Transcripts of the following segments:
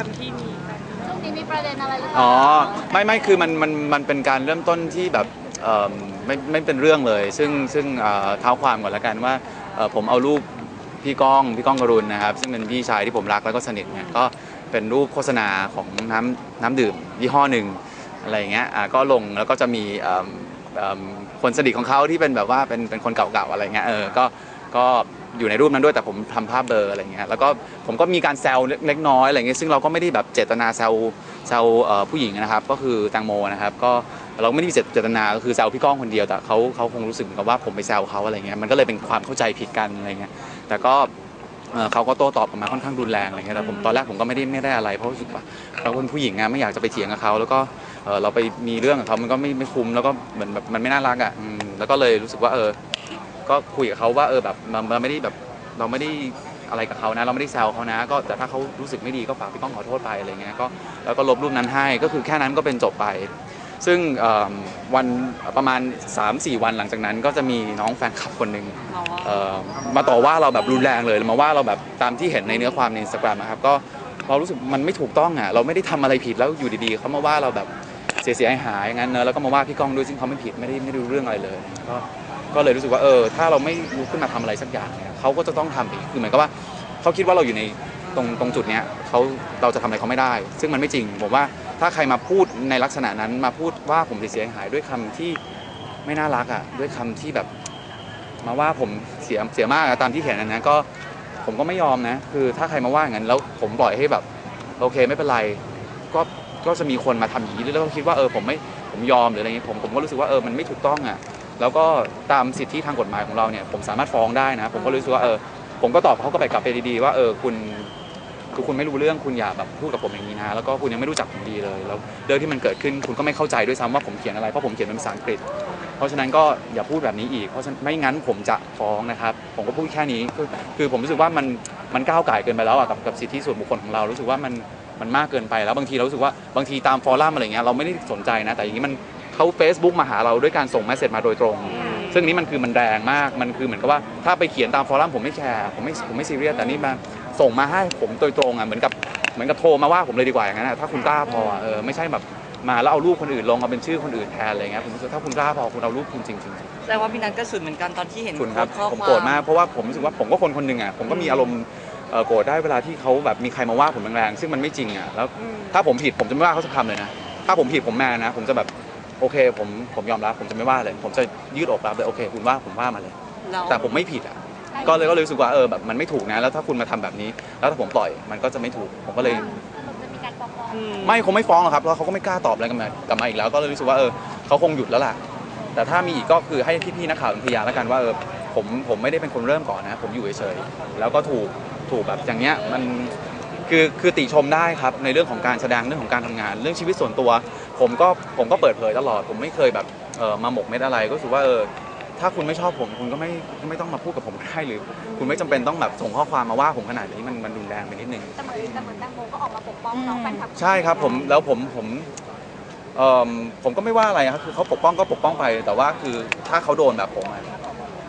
รมที่มีกันช่วงนี้มีประเด็นอะไรหรือเปล่าอ๋อไม่ไม่คือมันมันมันเป็นการเริ่มต้นที่แบบเอิ่มไม่ไม่เป็นเรื่องเลย ซึ่งซึ่งเอ่อเท้าความก่อนละกันว่าเอ่อผมเอารูปพี่ก้องพี่ก้องกรุณนะครับ ซึ่งเป็นพี่ชายที่ผมรักแล้วก็สนิทเนี่ยก็เป็นรูปโฆษณาของน้ำน้ำดื่มยี่ห้อหนึ่งอะไรอย่างเงี้ยอะก็ลงแล้วก็จะมีเอิ่มเอิ่มคนสนิทของเขาที่เป็นแบบว่าเป็นเป็นคนเก่าๆอะไรเงี้ยเออก็ ก็อยู่ในรูปนั้นด้วยแต่ผมทำภาพเบลออะไรเงี้ยแล้วก็ผมก็มีการแซวเล็กน้อยอะไรเงี้ยซึ่งเราก็ไม่ได้แบบเจตนาแซวแซวเอ่อผู้หญิงนะครับ ก็คือแตงโมนะครับ ก็เราไม่ได้มีเจตนาก็คือแซวพี่ก้องคนเดียวแต่เขาเขาคงรู้สึกเหมือนกับว่าผมไปแซวเขาอะไรเงี้ยมันก็เลยเป็นความเข้าใจผิดกันอะไรเงี้ยแต่ก็เอ่อเขาก็โต้ตอบกลับมาค่อนข้างรุนแรงอะไรเงี้ยแต่ผมตอนแรกผมก็ไม่ได้ไม่ได้อะไรเพราะรู้สึกว่าเราเป็นผู้หญิงอะไม่อยากจะไปเถียงกับเขาแล้วก็เอ่อเราไปมีเรื่องกับเขามันก็ไม่ไม่คุ้มแล้วก็เหมือนแบบมันไม่น่ารักอะอืมแล้วก็เลยรู้สึกว่าเออ ก็คุยกับเขาว่าเออแบบมันมันไม่ได้แบบเราไม่ได้อะไรกับเขานะ เราไม่ได้แซวเขานะ ก็แต่ถ้าเขารู้สึกไม่ดีก็ฝากพี่ก้องขอโทษไปอะไรเงี้ยก็แล้วก็ลบรูปนั้นให้ก็คือแค่นั้นก็เป็นจบไป ซึ่งเอิ่มวันประมาณ 3-4 วันหลังจากนั้น ก็จะมีน้องแฟนคลับคนหนึ่งอ๋อเอ่อมาต่อว่าเราแบบรุนแรงเลยมาว่าเราแบบตามที่เห็นในเนื้อความในอินสตาแกรมนะครับก็เรารู้สึกมันไม่ถูกต้องอะเราไม่ได้ทำอะไรผิดแล้วอยู่ดีๆเขามาว่าเราแบบเสียหายหายๆอย่างนั้นเนอะแล้วก็มาว่าพี่ก้องด้วยซึ่งเขาไม่ผิดไม่ได้ไม่ได้รู้เรื่องอะไรเลยก็ ก็เลยรู้สึกว่าเออถ้าเราไม่ลุกขึ้นมาทำอะไรสักอย่างเนี่ยเขาก็จะต้องทำอีกคือเหมือนกับว่าเขาคิดว่าเราอยู่ในตรงตรงจุดเนี้ยเขาเราจะทำอะไรเขาไม่ได้ ซึ่งมันไม่จริงผมว่าถ้าใครมาพูดในลักษณะนั้นมาพูดว่าผมเสียหายด้วยคำที่ไม่น่ารักอะด้วยคำที่แบบ มาว่าผมเสียเสียมากตามที่เห็นอันนั้นก็ผมก็ไม่ยอมนะ คือถ้าใครมาว่าอย่างนั้นแล้วผมปล่อยให้แบบ โอเคไม่เป็นไร ก็ก็จะมีคนมาทำอย่างนี้แล้วก็คิดว่าเออผมไม่ผมยอมหรืออะไรเงี้ยผมผมก็รู้สึกว่าเออมันไม่ถูกต้องอะ แล้วก็ตามสิทธิทางกฎหมายของเราเนี่ยผมสามารถฟ้องได้นะผมก็รู้สึกว่าเออผมก็ตอบเขาก็ไปกลับไปดีๆว่าเออคุณคือคุณไม่รู้เรื่องคุณอย่าแบบพูดกับผมอย่างนี้นะแล้วก็คุณยังไม่รู้จักผมดีเลยแล้วเรื่องที่มันเกิดขึ้นคุณก็ไม่เข้าใจด้วยซ้ำว่าผมเขียนอะไรเพราะผมเขียนเป็นภาษาอังกฤษ เพราะฉะนั้นก็อย่าพูดแบบนี้อีก เพราะฉะนั้นไม่งั้นผมจะฟ้องนะครับ ผมก็พูดแค่นี้คือคือผมรู้สึกว่ามันมันก้าวไก่เกินไปแล้วอะกับกับสิทธิส่วนบุคคลของเรารู้สึกว่ามันมันมากเกินไปแล้วบางทีเรารู้สึกว่าบางทีตามฟอรัมอะไรเงี้ยเราไม่ได้สนใจนะ แต่อย่างนี้มัน เขา Facebook มาหาเราด้วยการส่งเมสเซจมาโดยตรง ซึ่งนี้มันคือมันแรงมากมันคือเหมือนกับว่าถ้าไปเขียนตามฟอรัมผมไม่แคร์ผมไม่ผมไม่ซีเรียสแต่นี่มาส่งมาให้ผมโดยตรงอะเหมือนกับเหมือนกับโทรมาว่าผมเลยดีกว่าอย่างนั้นอะถ้าคุณกล้าพออะเออไม่ใช่แบบมาแล้วเอารูปคนอื่นลงเอาเป็นชื่อคนอื่นแทนอะไรเงี้ยผมรู้สึกถ้าคุณกล้าพอคุณเอารูปคุณจริงๆแสดงว่าพี่นัทก็สุดเหมือนกันตอนที่เห็นคุณครับโพสต์ข้อผมควโกรธมากเพราะว่าผมรู้สึกว่าผมก็คนคนหนึ่งอะผมก็มีอารมณ์เอ่อโกรธได้เวลาที่เขาแบบมีใครมาว่าผมแรงๆซึ่งมันไม่จริงอะแล้วอืมถ้าผมผิดผมจะไม่ว่าเขาสักคำเลยนะถ้าผมผิดผมแมนนะ ผมจะแบบ โอเคผมผมยอมรับผมจะไม่ว่าเลย ผมจะยืดอกรับเลยโอเค คุณว่าผมว่ามาเลยเราแต่ผมไม่ผิดอะก็เลยก็เลยรู้สึกว่าเออแบบมันไม่ถูกนะแล้วถ้าคุณมาทำแบบนี้ แล้วถ้าผมปล่อยมันก็จะไม่ถูก ผมก็เลยสรุปจะมีการฟ้องร้องอืมไม่คงไม่ฟ้องหรอกครับแล้วเขาก็ไม่กล้าตอบอะไรกลับมากลับมาอีกแล้ว ก็เลยรู้สึกว่าเออเขาคงหยุดแล้วล่ะ แต่ถ้ามีอีกก็คือให้พี่ๆนักข่าวเป็นพยานแล้วกันว่าเออผมผมไม่ได้เป็นคนเริ่มก่อนนะ ผมอยู่เฉยๆแล้วก็ถูกถูกแบบอย่างเนี้ยมัน คือคือติชมได้ครับในเรื่องของการแสดงเรื่องของการทำงาน เรื่องชีวิตส่วนตัว ผมก็ผมก็เปิดเผยตลอด ผมไม่เคยแบบเออมาหมกเม็ดอะไรก็รู้สึกว่าเออถ้าคุณไม่ชอบผมคุณก็ไม่ไม่ต้องมาพูดกับผมก็ได้หรือ คุณไม่จำเป็นต้องแบบส่งข้อความมาว่าผมขนาดนี้มันมันรุนแรงไปนิดนึง แต่เหมือนแต่เหมือนแตงโมก็ออกมาปกป้องน้องแฟนคลับใช่ครับผมแล้วผมผมเอ่อผมก็ไม่ว่าอะไรครับคือเขาปกป้องก็ปกป้องไป แต่ว่าคือถ้าเขาโดนแบบผมอะ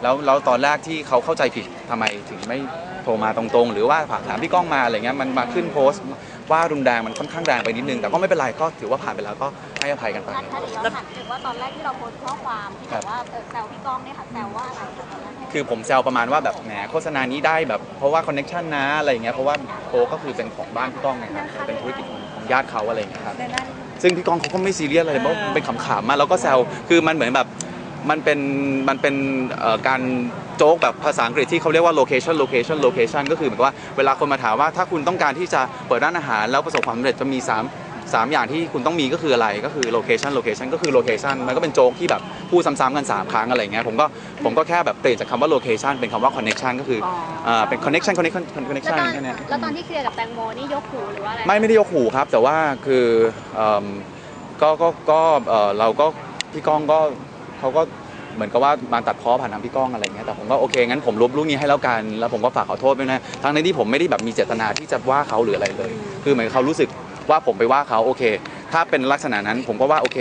แล้วแล้วตอนแรกที่เขาเข้าใจผิดทำไมถึงไม่ โทรมาตรงๆ หรือว่าฝากถามพี่ก้องมาอะไรเงี้ยมันมาขึ้นโพสต์ ว่ารุนแรงมันค่อนข้างแรงไปนิดนึง แต่ก็ไม่เป็นไรก็ถือว่าผ่านไปแล้วก็ให้อภัยกันไป ถ้าถ้าเดี๋ยวเราถามถึงว่าตอนแรกที่เราโพสต์ข้อความที่บอกว่าเออแซวพี่ก้องเนี่ยค่ะแซวว่าอะไรตอนนั้นคือผมแซวประมาณว่าแบบแหมโฆษณานี้ได้แบบเพราะว่าคอนเน็ชันนะอะไรเงี้ยเพราะว่าโพก็คือเป็นของบ้านพี่ก้องไงครับเป็นธุรกิจของของญาติเขาอะไรเงี้ยครับซึ่งพี่ก้องเขาก็ไม่ซีเรียสอะไรเพราะมันเป็นขำๆมาแล้วก็แซวคือมันเหมือนแบบมันเป็นมันเป็นเอ่อการ โจ๊กแบบภาษาอังกฤษที่เขาเรียกว่า location location location ก็คือเหมือนกับว่าเวลาคนมาถามว่าถ้าคุณต้องการที่จะเปิดร้านอาหารแล้วประสบความสำเร็จจะมี 3 3 อย่างที่คุณต้องมีก็คืออะไรก็คือ location location ก็คือ location มันก็เป็นโจ๊กที่แบบพูดซ้ำๆกัน 3 ครั้งอะไรเงี้ยผมก็ผมก็แค่แบบเปลี่ยนจากคำว่า location เป็นคำว่า connection ก็คืออ๋ออ่าเป็น connection connection แล้ว connection ตอนแค่เนี้ยแล้วตอนที่เคลียร์กับแตงโมนี่ยกหูหรือว่าอะไรไม่ไม่ได้ยกหูครับ แต่ว่าคือเอิ่มก็ก็ก็เอ่อเราก็พี่ก้องก็เขาก็ เหมือนกับว่ามาตัดพ้อผ่านทางพี่ก้องอะไรเงี้ยแต่ผมก็โอเคงั้นผมลบรูปนี้ให้แล้วกัน แล้วผมก็ฝากขอโทษด้วยนะทั้งในที่ผมไม่ได้แบบมีเจตนาที่จะว่าเขาหรืออะไรเลย คือเหมือนเขารู้สึกว่าผมไปว่าเขาโอเค ถ้าเป็นลักษณะนั้นผมก็ว่าโอเค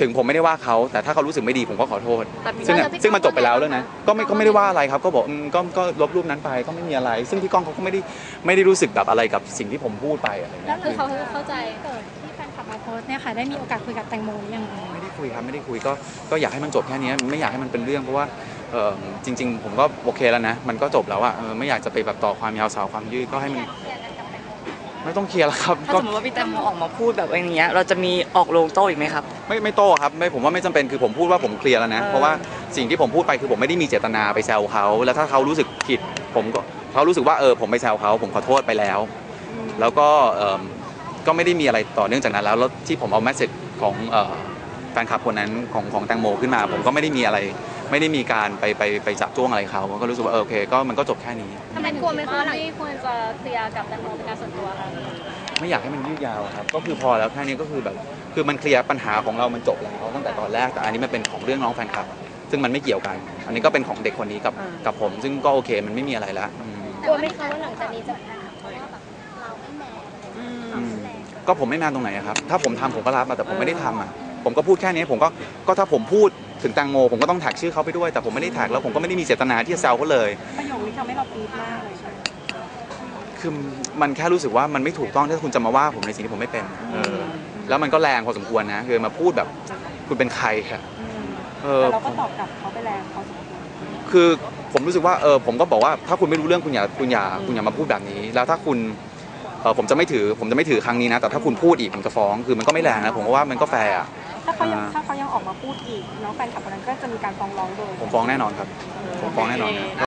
ถึงผมไม่ได้ว่าเขาแต่ถ้าเขารู้สึกไม่ดีผมก็ขอโทษ แต่พี่ซึ่งก้อะองซึ่งมันจบไปแล้วเรื่องนั้นก็ไม่ก็ไม่ได้ว่าอะไรครับ ก็บอกอืมก็ก็ลบรูปนั้นไปก็ไม่มีอะไร ซึ่งพี่ก้องเขาก็ไม่ได้ไม่ได้รู้สึกแบบอะไรกับสิ่งที่ผมพูดไปอะไรแล้เงี้วยคือเขาเข้าใจ เกิดที่แฟนคลับมาโพสต์เนี่ยค่ะ ได้มีโอกาสคุยกับแตงโมหรือยังไม่ได้คุยครับไม่ได้คุยก็ก็อยากให้มันจบแค่นี้ไม่อยากให้มันเป็นเรื่องเพราะว่าเออจริง ๆ ผมก็โอเคแล้วนะ มันก็จบแล้วอะเออไม่อยากจะไปแบบต่อความยาวสาวความยืดก็ให้มัน ไม่ต้องเคลียร์แล้วครับถ้าก็สมมติว่าพี่แตงโมออกมาพูดแบบอย่างเงี้ย เราจะมีออกโรงโต้อีกไหมครับ ไม่ไม่โต้ครับไม่ผมว่าไม่จำเป็นคือผมพูดว่าผมเคลียร์แล้วนะ เออ เพราะว่าสิ่งที่ผมพูดไปคือผมไม่ได้มีเจตนาไปแซวเขา แล้วถ้าเขารู้สึกผิด ผมก็เขารู้สึกว่าเออผมไปแซวเขาผมขอโทษไปแล้ว แล้วก็เอิ่มก็ไม่ได้มีอะไรต่อเนื่องจากนั้นแล้วแล้วที่ผมเอาแมสเซจของเอ่อแฟนคลับคนนั้นของของแตงโมขึ้นมา ผมก็ไม่ได้มีอะไร ไม่ได้มีการไปไปไปจับจ้วงอะไรเขาก็รู้สึกว่าเออโอเคก็มันก็จบแค่นี้ ทำไมกลัวไหมคะที่ควรจะเคลียร์กับแตงโมเป็นการส่วนตัวคะไม่อยากให้มันยืดยาวครับก็คือพอแล้วแค่นี้ก็คือแบบคือมันเคลียร์ปัญหาของเรามันจบแล้วตั้งแต่ตอนแรกแต่อันนี้มันเป็นของเรื่องน้องแฟนคลับ ซึ่งมันไม่เกี่ยวกัน อันนี้ก็เป็นของเด็กคนนี้กับอ่ากับผม ซึ่งก็โอเคมันไม่มีอะไรแล้วอืมกลัวไหมคะว่าหลังจากนี้จะเพราะว่าแบบเราไม่แมน อืมอืมก็ผมไม่แมนตรงไหนอะครับ ถ้าผมทำผมก็รับมาแต่ผมไม่ได้ทำอะ ผมก็พูดแค่นี้ผมก็ก็ถ้าผมพูดถึงแตงโม ผมก็ต้องแท็กชื่อเขาไปด้วย แต่ผมไม่ได้แท็กแล้วผมก็ไม่ได้มีเจตนาที่จะแซวเขาเลย ประโยคนี้ทำให้เราปี๊ดมากเลยใช่ไหมคือมันแค่รู้สึกว่ามันไม่ถูกต้องที่คุณจะมาว่าผมในสิ่งที่ผมไม่เป็นเออแล้วมันก็แรงพอสมควรนะคือมาพูดแบบคุณเป็นใครอะเออ แต่เราก็ตอบกลับเขาไปแรงเขาสมควรคือผมรู้สึกว่าเออผมก็บอกว่าถ้าคุณไม่รู้เรื่องคุณอย่าคุณอย่าคุณอย่ามาพูดแบบนี้ แล้วถ้าคุณเออผมจะไม่ถือผมจะไม่ถือครั้งนี้นะ แต่ถ้าคุณพูดอีกผมจะฟ้องคือมันก็ไม่แรงนะผมก็ว่ามันก็แฟร์อะ ถ้าเขายังอ่าถ้าเขายังออกมาพูดอีกน้องแฟนคลับคนนั้นก็จะมีการฟ้องร้องโดยผมฟ้องแน่นอนครับผมฟ้องแน่นอนครับ